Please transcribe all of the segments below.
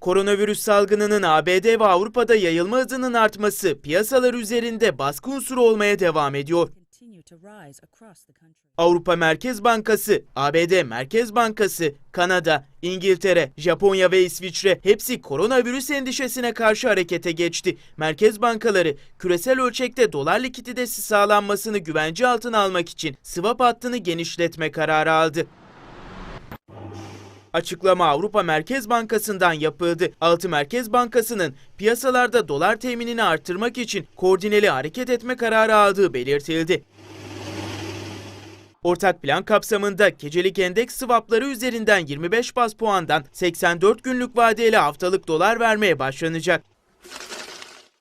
Koronavirüs salgınının ABD ve Avrupa'da yayılma hızının artması piyasalar üzerinde baskı unsuru olmaya devam ediyor. Avrupa Merkez Bankası, ABD Merkez Bankası, Kanada, İngiltere, Japonya ve İsviçre hepsi koronavirüs endişesine karşı harekete geçti. Merkez bankaları küresel ölçekte dolar likiditesi sağlanmasını güvence altına almak için swap hattını genişletme kararı aldı. Açıklama Avrupa Merkez Bankası'ndan yapıldı. Altı Merkez Bankası'nın piyasalarda dolar teminini artırmak için koordineli hareket etme kararı aldığı belirtildi. Ortak plan kapsamında gecelik endeks swapları üzerinden 25 bas puandan 84 günlük vadeyle haftalık dolar vermeye başlanacak.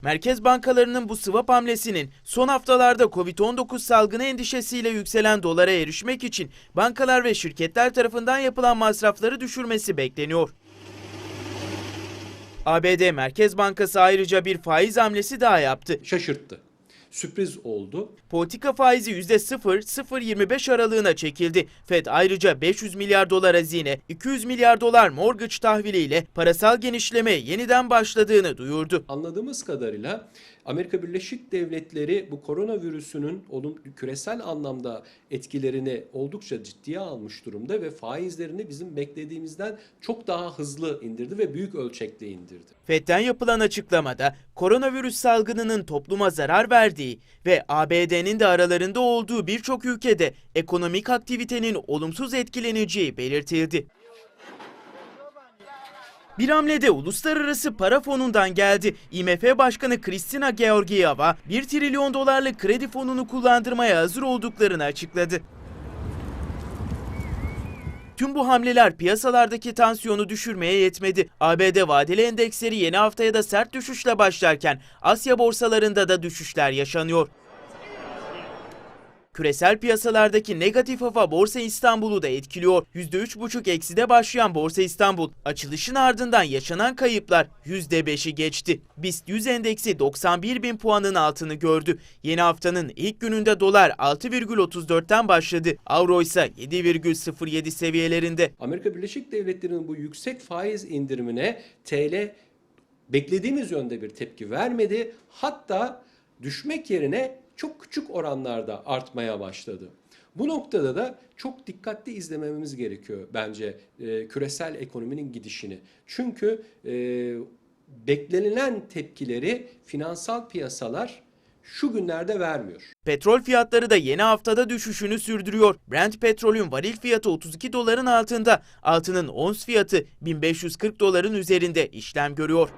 Merkez bankalarının bu swap hamlesinin son haftalarda Covid-19 salgını endişesiyle yükselen dolara erişmek için bankalar ve şirketler tarafından yapılan masrafları düşürmesi bekleniyor. ABD Merkez Bankası ayrıca bir faiz hamlesi daha yaptı. şaşırttı. Sürpriz oldu. Politika faizi %0-0.25 aralığına çekildi. Fed ayrıca 500 milyar dolar hazine, 200 milyar dolar mortgage tahviliyle parasal genişlemeye yeniden başladığını duyurdu. Anladığımız kadarıyla Amerika Birleşik Devletleri bu koronavirüsünün olum, küresel anlamda etkilerini oldukça ciddiye almış durumda ve faizlerini bizim beklediğimizden çok daha hızlı indirdi ve büyük ölçekte indirdi. Fed'den yapılan açıklamada koronavirüs salgınının topluma zarar verdiği ve ABD'nin de aralarında olduğu birçok ülkede ekonomik aktivitenin olumsuz etkileneceği belirtildi. Bir hamlede Uluslararası Para Fonu'ndan geldi. IMF Başkanı Kristina Georgieva 1 trilyon dolarlık kredi fonunu kullandırmaya hazır olduklarını açıkladı. Tüm bu hamleler piyasalardaki tansiyonu düşürmeye yetmedi. ABD vadeli endeksleri yeni haftaya da sert düşüşle başlarken Asya borsalarında da düşüşler yaşanıyor. Küresel piyasalardaki negatif hava Borsa İstanbul'u da etkiliyor. %3,5 ekside başlayan Borsa İstanbul açılışın ardından yaşanan kayıplar %5'i geçti. BIST 100 endeksi 91 bin puanın altını gördü. Yeni haftanın ilk gününde dolar 6,34'ten başladı. Avro ise 7,07 seviyelerinde. Amerika Birleşik Devletleri'nin bu yüksek faiz indirimine TL beklediğimiz yönde bir tepki vermedi. Hatta düşmek yerine çok küçük oranlarda artmaya başladı. Bu noktada da çok dikkatli izlememiz gerekiyor bence e, küresel ekonominin gidişini. Çünkü e, beklenilen tepkileri finansal piyasalar şu günlerde vermiyor. Petrol fiyatları da yeni haftada düşüşünü sürdürüyor. Brent petrolün varil fiyatı 32 doların altında, altının ons fiyatı 1540 doların üzerinde işlem görüyor.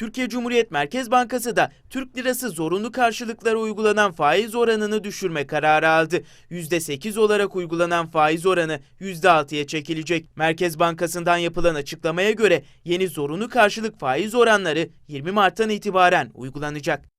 Türkiye Cumhuriyet Merkez Bankası da Türk lirası zorunlu karşılıklara uygulanan faiz oranını düşürme kararı aldı. %8 olarak uygulanan faiz oranı %6'ya çekilecek. Merkez Bankası'ndan yapılan açıklamaya göre yeni zorunlu karşılık faiz oranları 20 Mart'tan itibaren uygulanacak.